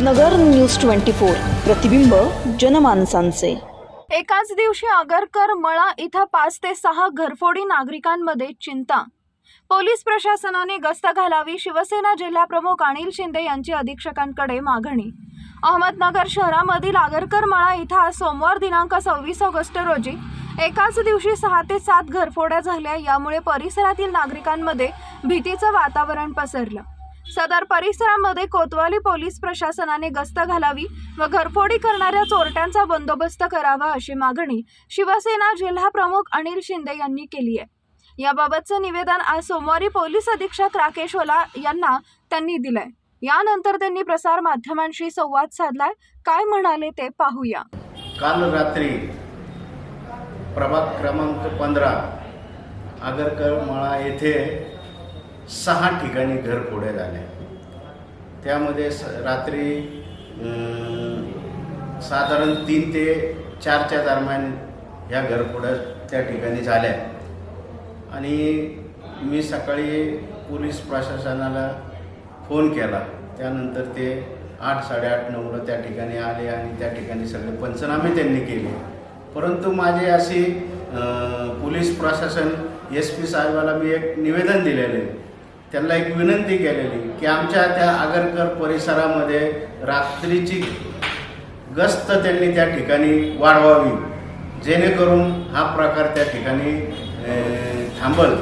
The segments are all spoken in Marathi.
नगर न्यूज ट्वेंटी फोर. प्रतिबिंब जनमानसांचे. एकाच दिवशी आगरकर मळा इथं पाच ते सहा घरफोडी नागरिकांमध्ये चिंता. पोलीस प्रशासनाने गस्त घालावी शिवसेना जिल्हाप्रमुख अनिल शिंदे यांची अधीक्षकांकडे मागणी. अहमदनगर शहरामधील आगरकर मळा इथं आज सोमवार दिनांक सव्वीस ऑगस्ट रोजी एकाच दिवशी सहा ते सात घरफोड्या झाल्या यामुळे परिसरातील नागरिकांमध्ये भीतीचं वातावरण पसरलं. सदर परिसरामध्ये कोतवाली पोलीस प्रशासनाने गस्त घालावी व घरफोडी करणाऱ्या चोरट्यांचा बंदोबस्त करावा अशी मागणी शिवसेना जिल्हा प्रमुख अनिल शिंदे यांनी केली आहे. याबाबतचं निवेदन आज सोमवारी पोलीस अधीक्षक राकेश ओला यांना त्यांनी दिलंय. यानंतर त्यांनी प्रसार माध्यमांशी संवाद साधलाय. काय म्हणाले ते पाहूया. काल रात्री प्रभाग क्रमांक पंधरा आगरकर मळा येथे सहा ठिकाणी घरफोड्या झाल्या. त्यामध्ये स रात्री साधारण तीन ते चारच्या दरम्यान ह्या घरफोड्या त्या ठिकाणी झाल्या. आणि मी सकाळी पोलीस प्रशासनाला फोन केला. त्यानंतर ते आठ साडेआठ नऊला त्या ठिकाणी आले आणि त्या ठिकाणी सगळे पंचनामे त्यांनी केले. परंतु माझे अशी पोलीस प्रशासन एस पी साहेबाला मी एक निवेदन दिलेले त्यांना एक विनंती केलेली की आमच्या त्या आगरकर परिसरामध्ये रात्रीची गस्त त्यांनी त्या ठिकाणी वाढवावी जेणेकरून हा प्रकार त्या ठिकाणी थांबल.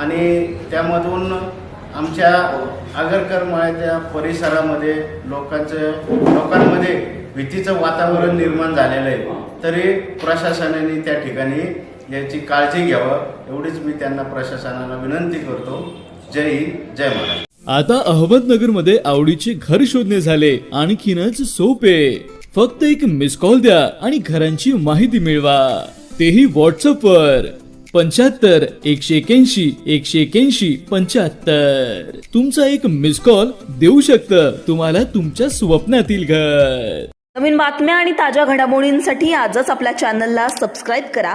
आणि त्यामधून आमच्या आगरकर मळ्याच्या परिसरामध्ये लोकांचं लोकांमध्ये भीतीचं वातावरण निर्माण झालेलं आहे. तरी प्रशासनाने त्या ठिकाणी याची काळजी घ्यावं एवढीच मी त्यांना प्रशासनाला विनंती करतो. जय हिंद जय महाराष्ट्र. आता अहमदनगरमध्ये आवडीचे घर शोधणे झाले. आणखीनच सोपे. फक्त एक मिस कॉल द्या आणि घरांची माहिती मिळवा. तेही व्हॉट्सअप वर. पंच्याहत्तर एकशे एक्याऐंशी एकशे एक्याऐंशी पंच्याहत्तर. तुमचा एक मिस कॉल देऊ शकतं. तुम्हाला तुमच्या स्वप्नातील घर. नवीन बातम्या आणि ताज्या घडामोडींसाठी आजच आपल्या चॅनलला सबस्क्राईब करा.